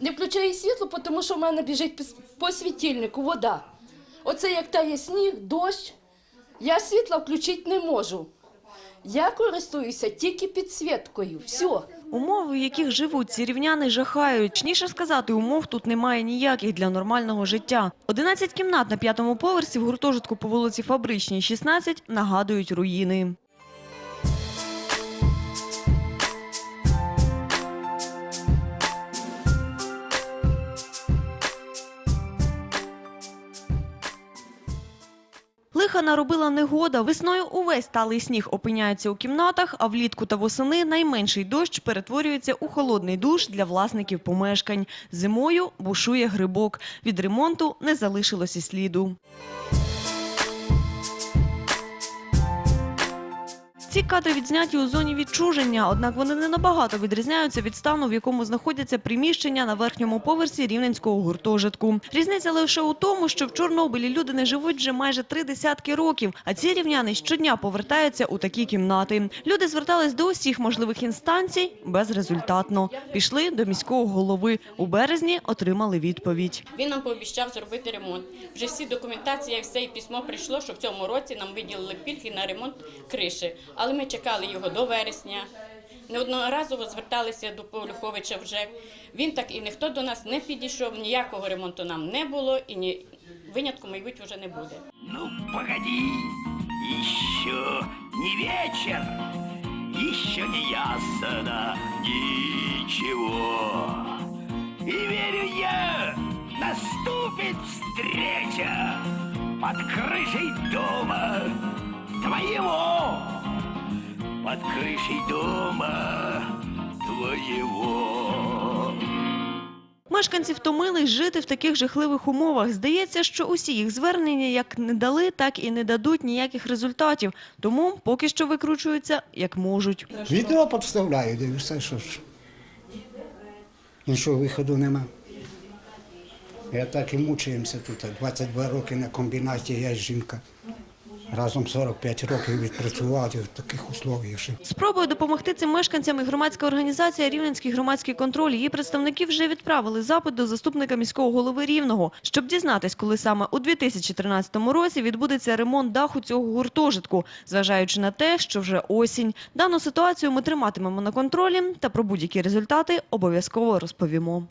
Не включаю світло, тому що в мене біжить по світильнику вода. Оце як тає сніг, дощ. Я світла включити не можу. Я користуюся тільки підсвіткою. Все. Умови, в яких живуть ці рівняни, жахають. Точніше сказати, умов тут немає ніяких для нормального життя. 11 кімнат на п'ятому поверсі в гуртожитку по вулиці Фабричній, 16, нагадують руїни. Лиха наробила негода. Весною увесь талий сніг опиняється у кімнатах, а влітку та восени найменший дощ перетворюється у холодний душ для власників помешкань. Зимою бушує грибок. Від ремонту не залишилося сліду. Ці кадри відзняті у зоні відчуження, однак вони не набагато відрізняються від стану, в якому знаходяться приміщення на верхньому поверсі рівненського гуртожитку. Різниця лише у тому, що в Чорнобилі люди не живуть вже майже три десятки років, а ці рівняни щодня повертаються у такі кімнати. Люди звертались до усіх можливих інстанцій безрезультатно. Пішли до міського голови. У березні отримали відповідь. Він нам пообіцяв зробити ремонт. Вже всі документації, все і письмо прийшло, що в цьому році нам виділили пільги на ремонт криші. Але ми чекали його до вересня. Неодноразово зверталися до Павлюховича вже. Він так і ніхто до нас не підійшов, ніякого ремонту нам не було і ні винятку, мабуть, вже не буде. Ну, погоди, еще не вечер, еще не ясно ничего. И верю я, наступит встреча под крышей дома твоего, под крышей дома твоего. Мешканці втомились жити в таких жахливих умовах. Здається, що усі їх звернення як не дали, так і не дадуть ніяких результатів. Тому поки що викручуються як можуть. Відео підставляю, де що ж. Іншого виходу нема. Я так і мучаємося тут. 22 роки на комбінаті, я жінка. Разом 45 років відпрацювати в таких условиях. що Спробою допомогти цим мешканцям і громадська організація Рівненський громадський контроль. Її представники вже відправили запит до заступника міського голови Рівного, щоб дізнатись, коли саме у 2013 році відбудеться ремонт даху цього гуртожитку, зважаючи на те, що вже осінь. Дану ситуацію ми триматимемо на контролі та про будь-які результати обов'язково розповімо.